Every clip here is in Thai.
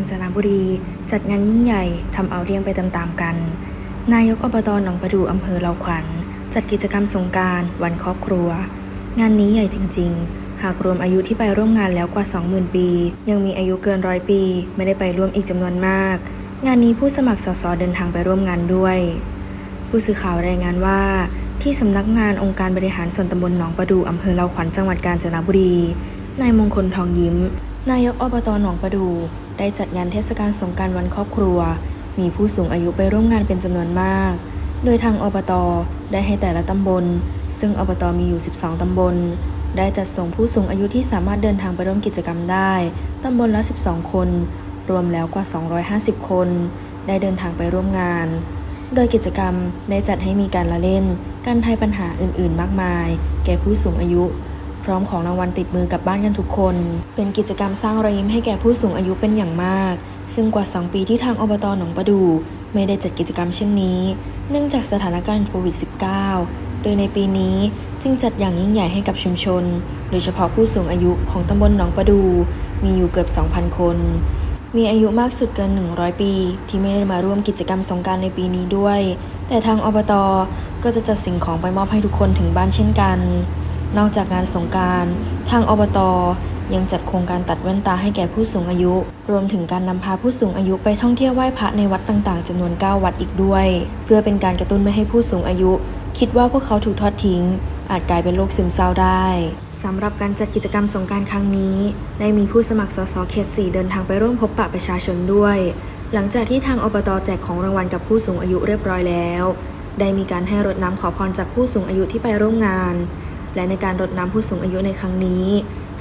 ญจนบุรี จัดงานยิ่งใหญ่ทำเอาเรียงไปตามๆกัน นายกอบตหนองประดูอำเภอเลาขวัญ จัดกิจกรรมสงการวันครอบครัว งานนี้ใหญ่จริง ๆ หากรวมอายุที่ไปร่วมงานแล้วกว่า 20,000 ปี ยังมีอายุเกินร้อยปี ไม่ได้ไปร่วมอีกจำนวนมาก งานนี้ผู้สมัครสสเดินทางไปร่วมงานด้วย ผู้สื่อข่าวรายงานว่าที่สำนักงานองค์การบริหารส่วนตำบลหนองประดูอำเภอเลาขวัญจังหวัดกาญจนบุรี นายมงคลทองยิ้ม นายกอบตหนองประดู ได้จัดงานเทศกาลสงการวันครอบครัว มีผู้สูงอายุไปร่วมงานเป็นจำนวนมาก โดยทางอบต ได้ให้แต่ละตำบล ซึ่งอบตมีอยู่ 12 ตำบล ได้จัดส่งผู้สูงอายุที่สามารถเดินทางไปร่วมกิจกรรมได้ ตำบลละ 12 คน รวมแล้วกว่า 250 คน ได้เดินทางไปร่วมงาน โดยกิจกรรมได้จัดให้มีการละเล่น การทายปัญหาอื่น ๆ มากมาย แก่ผู้สูงอายุ พร้อมของรางวัลติดมือกลับบ้านกันทุกคน เป็นกิจกรรมสร้างรอยยิ้มให้แก่ผู้สูงอายุเป็นอย่างมาก ซึ่งกว่า 2 ปีที่ทางอบตหนองประดูไม่ได้จัดกิจกรรมเช่นนี้ เนื่องจากสถานการณ์โควิด -19 โดยในปีนี้จึงจัดอย่างยิ่งใหญ่ให้กับชุมชน โดยเฉพาะผู้สูงอายุของตำบลหนองประดู มีอยู่เกือบ 2,000 คน มีอายุมากสุดเกิน 100 ปี ที่ไม่ได้มาร่วมกิจกรรมสงการในปีนี้ด้วย แต่ทางอบตก็จะจัดสิ่งของไปมอบให้ทุกคนถึงบ้านเช่นกัน นอกจากงานสงการทางอบตยังจัดโครงการตัดแว่นตาให้แก่ผู้สูงอายุ รวมถึงการนำพาผู้สูงอายุไปท่องเที่ยวไหว้พระในวัดต่างๆจำนวน 9 วัดอีกด้วย เพื่อเป็นการกระตุ้นไม่ให้ผู้สูงอายุ คิดว่าพวกเขาถูกทอดทิ้ง อาจกลายเป็นโรคซึมเศร้าได้สำหรับการจัดกิจกรรมสงการครั้งนี้ ได้มีผู้สมัครสสเขตสี่เดินทางไปร่วมพบปะประชาชนด้วย หลังจากที่ทางอบตแจกของรางวัลกับผู้สูงอายุเรียบร้อยแล้ว ได้มีการให้รดน้ำขอพรจากผู้สูงอายุที่ไปร่วมงาน และในการรดน้ำผู้สูงอายุในครั้งนี้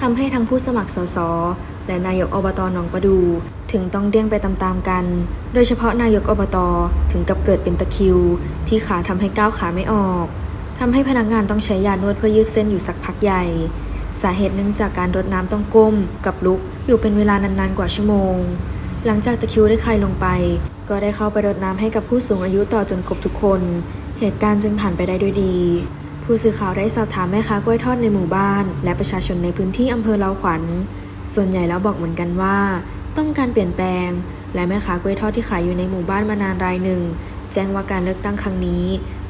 ทำให้ทั้งผู้สมัครสส และนายกอบตหนองประดู ถึงต้องเดี้ยงไปตามๆกัน โดยเฉพาะนายกอบตถึงกับเกิดเป็นตะคิว ที่ขาทำให้ก้าวขาไม่ออกทำให้พนักงานต้องใช้ยานวดเพื่อยืดเส้นอยู่สักพักใหญ่ สาเหตุเนื่องจากการรดน้ำต้องก้ม กับลุกอยู่เป็นเวลานานๆกว่าชั่วโมง หลังจากตะคิวได้คลายลงไป ก็ได้เข้าไปรดน้ำให้กับผู้สูงอายุต่อจนครบทุกคน เหตุการณ์จึงผ่านไปได้ด้วยดี ผู้สื่อข่าวได้สอบถามแม่ค้ากล้วยทอดในหมู่บ้าน และประชาชนในพื้นที่อำเภอเลาขวัญ ส่วนใหญ่แล้วบอกเหมือนกันว่า ต้องการเปลี่ยนแปลง และแม่ค้ากล้วยทอดที่ขายอยู่ในหมู่บ้านมานานรายหนึ่ง แจ้งว่าการเลือกตั้งครั้งนี้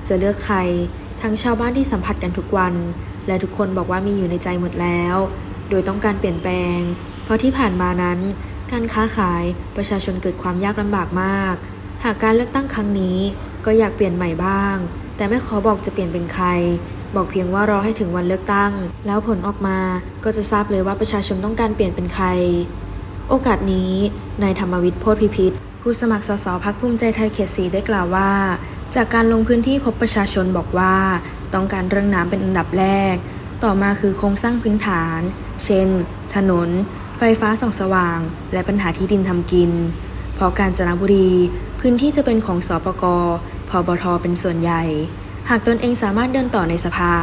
จะเลือกใคร ทั้งชาวบ้านที่สัมผัสกันทุกวัน และทุกคนบอกว่ามีอยู่ในใจหมดแล้ว โดยต้องการเปลี่ยนแปลง เพราะที่ผ่านมานั้น การค้าขายประชาชนเกิดความยากลำบากมาก หากการเลือกตั้งครั้งนี้ก็อยากเปลี่ยนใหม่บ้าง แต่ไม่ขอบอกจะเปลี่ยนเป็นใคร บอกเพียงว่ารอให้ถึงวันเลือกตั้ง แล้วผลออกมาก็จะทราบเลยว่าประชาชนต้องการเปลี่ยนเป็นใคร โอกาสนี้นายธรรมวิทย์โพธิพิพิธผู้สมัครสสพักภูมิใจไทยเขตสีได้กล่าวว่า จากการลงพื้นที่พบประชาชนบอกว่า ต้องการเรื่องน้ำเป็นอันดับแรก ต่อมาคือโครงสร้างพื้นฐาน เช่น ถนน ไฟฟ้าส่องสว่าง และปัญหาที่ดินทำกิน เพราะการจนบุรี พื้นที่จะเป็นของสปก พบทเป็นส่วนใหญ่ หากตนเองสามารถเดินต่อในสภา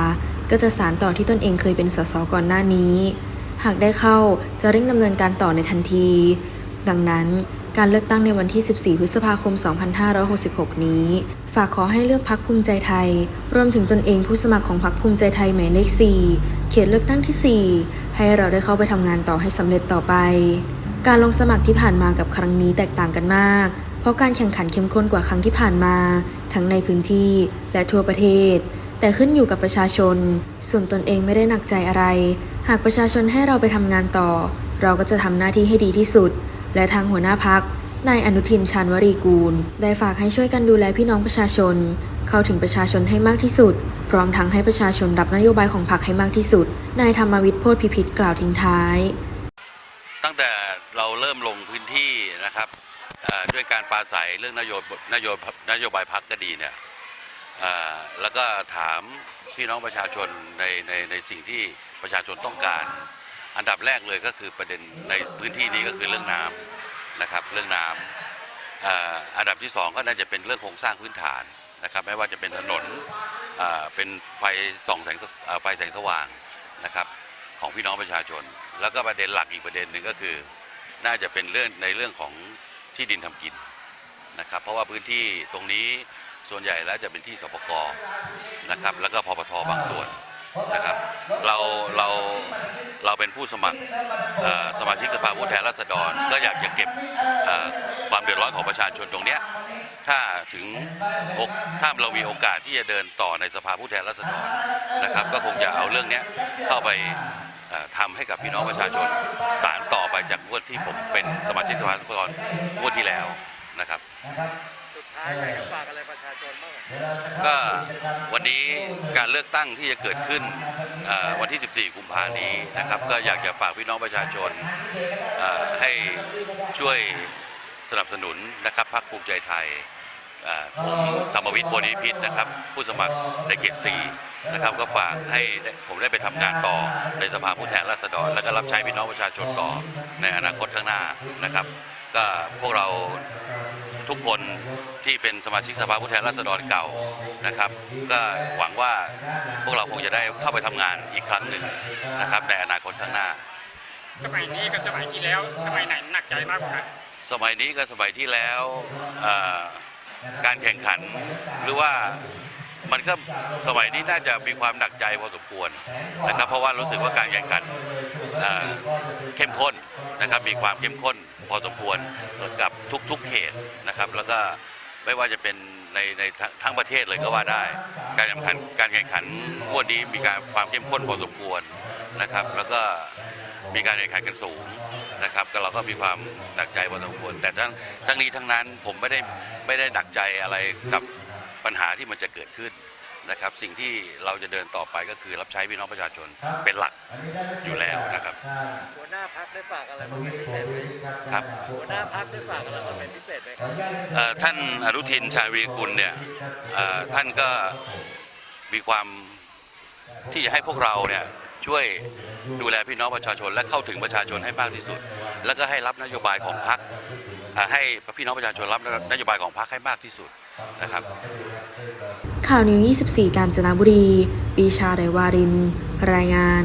ก็จะสารต่อที่ตนเองเคยเป็นสสก่อนหน้านี้ หากได้เข้าจะเร่งดำเนินการต่อในทันที ดังนั้นการเลือกตั้งในวันที่ 14 พฤษภาคม 2566 นี้ ฝากขอให้เลือกพักภูมิใจไทย รวมถึงตนเองผู้สมัครของพักภูมิใจไทยหมายเลข 4 เขตเลือกตั้งที่ 4 ให้เราได้เข้าไปทำงานต่อให้สำเร็จต่อไป การลงสมัครที่ผ่านมากับครั้งนี้แตกต่างกันมาก เพราะการแข่งขันเข้มข้นกว่าครั้งที่ผ่านมา ทั้งในพื้นที่และทั่วประเทศ แต่ขึ้นอยู่กับประชาชน ส่วนตนเองไม่ได้หนักใจอะไร หากประชาชนให้เราไปทำงานต่อ เราก็จะทำหน้าที่ให้ดีที่สุด และทางหัวหน้าพักนายอนุทินชาญวรีกูล ได้ฝากให้ช่วยกันดูแลพี่น้องประชาชน เข้าถึงประชาชนให้มากที่สุด พร้อมทั้งให้ประชาชนรับนโยบายของพรรคให้มากที่สุด นายธรรมวิทย์โพธิพิพิธกล่าวทิ้งท้าย ตั้งแต่เราเริ่มลงพื้นที่นะครับเอ่อ ด้วยการปราศัยเรื่องนโยบายนโยบายนโยบายพักก็ดีเนี่ยแล้วก็ถามพี่น้องประชาชนในในในสิ่งที่ประชาชนต้องการ อันดับแรกเลยก็คือประเด็นในพื้นที่นี้ก็คือเรื่องน้ำนะครับเรื่องน้ำอ่ออันดับที่สองก็น่าจะเป็นเรื่องโครงสร้างพื้นฐานนะครับไม่ว่าจะเป็นถนนเอ่อเป็นไฟส่องแสงอ่อไฟแสงสว่างนะครับของพี่น้องประชาชน แล้วก็ประเด็นหลักอีกประเด็นหนึ่งก็คือ น่าจะเป็นเรื่องในเรื่องของ ที่ดินทำกินนะครับ เพราะว่าพื้นที่ตรงนี้ส่วนใหญ่แล้วจะเป็นที่สปกนะครับ แล้วก็พปทบางส่วนนะครับ เราเราเราเป็นผู้สมัครสมาชิกสภาผู้แทนราษฎร ก็อยากจะเก็บความเดือดร้อนของประชาชนตรงเนี้ยถ้าถึงถ้าเรามีโอกาสที่จะเดินต่อในสภาผู้แทนราษฎรนะครับ ก็คงจะเอาเรื่องเนี้ยเข้าไป ทำให้กับพี่น้องประชาชนสารต่อไปจากงวดที่ผมเป็นสมาชิกสภาผู้แทนราษฎรงวดที่แล้วนะครับสุดท้ายอยากจะฝากอะไรประชาชนบ้างก็วันนี้การเลือกตั้งที่จะเกิดขึ้นเอ่อวันที่ 14 กุมภานี้นะครับ ก็อยากจะฝากพี่น้องประชาชนเอ่อให้ช่วยสนับสนุนนะครับพรรคภูมิใจไทยเอ่อ ผมธรรมวิทย์โพธิพิษนะครับ ผู้สมัครในเขต4นะครับ ก็ฝากให้ได้ผมได้ไปทำงานต่อในสภาผู้แทนราษฎร แล้วก็รับใช้พี่น้องประชาชนต่อในอนาคตข้างหน้านะครับ ก็พวกเราทุกคนที่เป็นสมาชิกสภาผู้แทนราษฎรเก่านะครับ ก็หวังว่าพวกเราคงจะได้เข้าไปทำงานอีกครั้งหนึ่งนะครับในอนาคตข้างหน้า สมัยนี้กับสมัยที่แล้วสมัยไหนหนักใจมากกว่ากันสมัยนี้กับสมัยที่แล้วเอ่อ การแข่งขันหรือว่ามันก็สมัยนี้น่าจะมีความหนักใจพอสมควรนะครับเพราะว่ารู้สึกว่าการแข่งขันเข้มข้นนะครับมีความเข้มข้นพอสมควรกับทุกๆเขตนะครับ แล้วก็ไม่ว่าจะเป็นในในทั้งทั้งประเทศเลยก็ว่าได้ การแข่งขันการแข่งขันงวดนี้มีการความเข้มข้นพอสมควรนะครับ แล้วก็มีการแข่งขันกันสูงนะครับก็เราก็มีความหนักใจพอสมควร แต่ทั้งทั้งนี้ทั้งนั้นผมไม่ได้ ไม่ได้หนักใจอะไรกับปัญหาที่มันจะเกิดขึ้นนะครับ สิ่งที่เราจะเดินต่อไปก็คือรับใช้พี่น้องประชาชนเป็นหลักอยู่แล้วนะครับ หัวหน้าพักได้ฝากอะไรมาเป็นพิเศษไหมครับ หัวหน้าพักได้ฝากอะไรมาเป็นพิเศษไหมครับเอ่อท่านอนุทินชาญวีรกุลเนี่ยเอ่อท่านก็มีความที่จะให้พวกเราเนี่ยช่วยดูแลพี่น้องประชาชน และเข้าถึงประชาชนให้มากที่สุด แล้วก็ให้รับนโยบายของพรรคอ่า ให้พี่น้องประชาชนรับนโยบายของพรรคให้มากที่สุดนะครับ ข่าวนิว 24 กาญจนบุรี ปีชาไดวาริน รายงาน